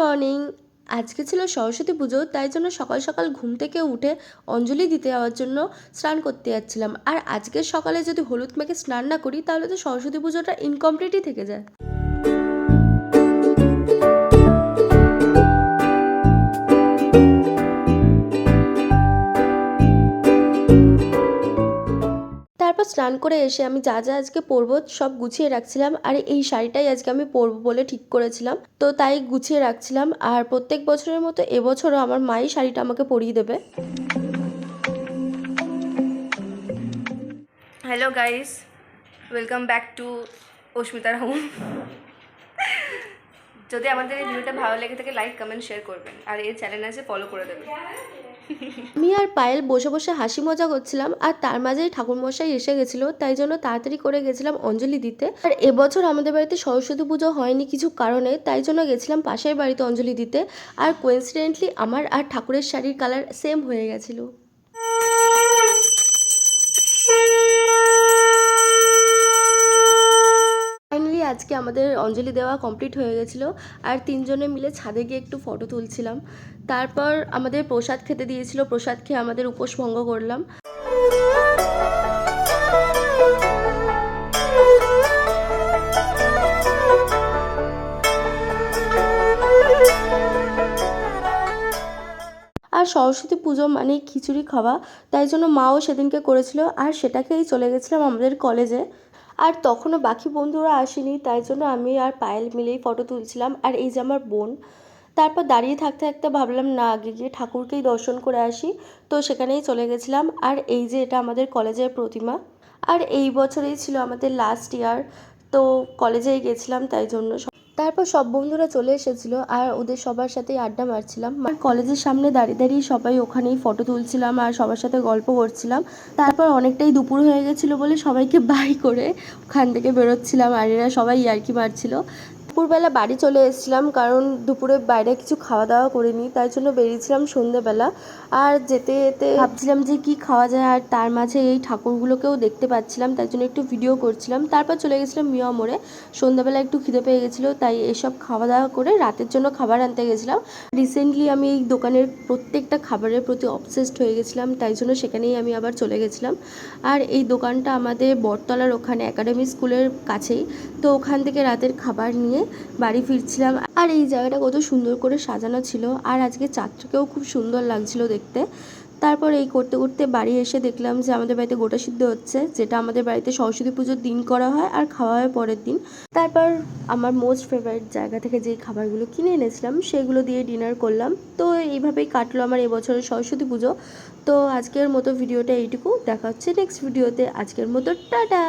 Morning আজকে ছিল সরস্বতী পুজো, তাই জন্য সকাল সকাল ঘুম থেকে উঠে অঞ্জলি দিতে যাওয়ার জন্য স্নান করতে যাচ্ছিলাম। আর আজকের সকালে যদি হলুদ মেঘে স্নান না করি, তাহলে তো সরস্বতী পুজোটা ইনকমপ্লিটই থেকে যায়। স্নান করে এসে আমি যা যা আজকে পরবো সব গুছিয়ে রাখছিলাম। আর এই শাড়িটাই আজকে আমি পরবো বলে ঠিক করেছিলাম। তো তাই গুছিয়ে রাখছিলাম। আর প্রত্যেক বছরের মতো এবছরও আমার মাই শাড়িটা আমাকে পরিয়ে দেবে। Hello guys welcome back to Asmita home যদি আমাদের এই ভিডিওটা ভালো লেগে থাকে লাইক কমেন্ট শেয়ার করবেন। আর এই চ্যানেল আছে ফলো করে দেবেন। আমি আর পায়েল বসে বসে হাসি মজা করছিলাম, আর তার মাঝেই ঠাকুরমশাই এসে গেছিল, তাই জন্য তাড়াতাড়ি করে গেছিলাম অঞ্জলি দিতে। আর এবছর আমাদের বাড়িতে সরস্বতী পুজো হয়নি কিছু কারণে, তাই জন্য গেছিলাম পাশের বাড়িতে অঞ্জলি দিতে। আর কোইন্সিডেন্টলি আমার আর ঠাকুরের শাড়ির কালার সেম হয়ে গেছিল। আজকে আমাদের অঞ্জলি দেওয়া কমপ্লিট হয়ে গেছিল। আর তিনজনে মিলে ছাদে গিয়ে একটু ফটো তুলছিলাম। তারপর আমাদের প্রসাদ খেতে দিয়েছিল। প্রসাদ খেয়ে আমাদের উপোস ভঙ্গ করলাম। আর সরস্বতী পুজো মানে খিচুড়ি খাওয়া। তাই জন্য মাও সেদিনকে করেছিল। আর সেটাকেই চলে গেছিলাম আমাদের কলেজে আর তখনও বাকি বন্ধুরা আসেনি, তাই জন্য আমি আর পায়েল মিলেই ফটো তুলছিলাম। আর এই যে আমার বোন, তারপর দাঁড়িয়ে থাকতে থাকতে ভাবলাম, না, আগে গিয়ে ঠাকুরকেই দর্শন করে আসি। তো সেখানেই চলে গেছিলাম। আর এই যে এটা আমাদের কলেজের প্রতিমা, আর এই বছরেই ছিল আমাদের লাস্ট ইয়ার তো কলেজেই গেছিলাম, তাই জন্য তারপর সব বন্ধুরা চলে এসেছিল আর ওদের সবার সাথেই আড্ডা মারছিলাম। আর কলেজের সামনে দাঁড়িয়ে দাঁড়িয়ে সবাই ওখানেই ফটো তুলছিলাম আর সবার সাথে গল্প করছিলাম। তারপর অনেকটাই দুপুর হয়ে গেছিল বলে সবাইকে বাই করে ওখান থেকে বেরোচ্ছিলাম আর এরা সবাই ইয়ার্কি মারছিল। দুপুরবেলা বাড়ি চলে এসেছিলাম কারণ দুপুরে বাইরে কিছু খাওয়া দাওয়া করিনি, তাই জন্য বেরিয়েছিলাম সন্ধেবেলা। আর যেতে যেতে ভাবছিলাম যে কি খাওয়া যায়, আর তার মাঝে এই ঠাকুরগুলোকেও দেখতে পাচ্ছিলাম, তাই জন্য একটু ভিডিও করছিলাম। তারপর চলে গেছিলাম মিয়া মোড়ে। সন্ধ্যাবেলা একটু খিদে পেয়ে গেছিল, তাই এসব খাওয়া দাওয়া করে রাতের জন্য খাবার আনতে গেছিলাম। রিসেন্টলি আমি এই দোকানের প্রত্যেকটা খাবারের প্রতি অবসেসড হয়ে গেছিলাম, তাই জন্য সেখানেই আমি আবার চলে গেছিলাম। আর এই দোকানটা আমাদের বটতলার ওখানে একাডেমি স্কুলের কাছেই, তো ওখান থেকে রাতের খাবার নিয়ে বাড়ি ফিরছিলাম। আর এই জায়গাটা কত সুন্দর করে সাজানো ছিল। আর আজকে চাঁদটাকেও খুব সুন্দর লাগছিল দেখতে। তারপর এই করতে করতে বাড়ি এসে দেখলাম যে আমাদের বাড়িতে গোটা সিদ্ধ হচ্ছে, যেটা আমাদের বাড়িতে সরস্বতী পুজোর দিন করা হয় আর খাওয়া হয় পরের দিন। তারপর আমার মোস্ট ফেভারিট জায়গা থেকে যেই খাবারগুলো কিনে এনেছিলাম, সেগুলো দিয়ে ডিনার করলাম। তো এইভাবেই কাটলো আমার এবছরের সরস্বতী পুজো। তো আজকের মতো ভিডিওটা এইটুকু। দেখা হচ্ছে নেক্সট ভিডিওতে আজকের মতো টাটা!